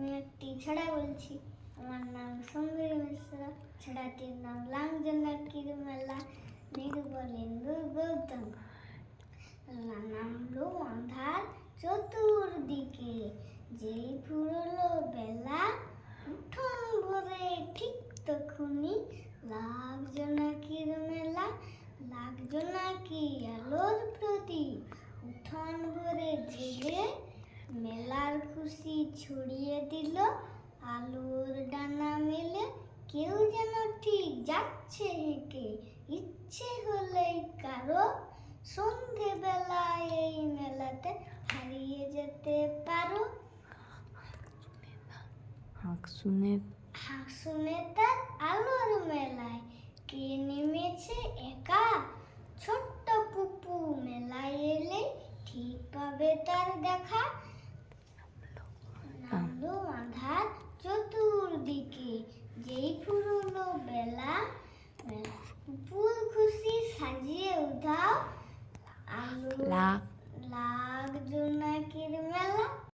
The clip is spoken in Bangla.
আমি একটি ছড়া বলছি। আমার নাম সমীর মিশ্র। ছড়াটির নাম লাংজনাকির মেলা নির্বলেন্দু গৌতম নামলো আন্ধার চতুর্দিকে। যেই ফুরলো বেলা উঠোন ভরে ঠিক তখনই লাগছো নাকির মেলা লাগছো নাকি আলোর প্রতি উঠোন ভরে জেগে মেলার খুশি ছড়িয়ে দিল আলোর ডানা মেলে কেউ যেন ঠিক যাচ্ছে হেঁকে। ইচ্ছে হলেই কারও সন্ধেবেলায় এই মেলাতে হারিয়ে যেতে পারো। হাসুনে তার আলোর মেলায় কে নেমেছে একা? ছোট্ট পুপু মেলায় এলে ঠিক পাবে তার দেখা। lạc Lag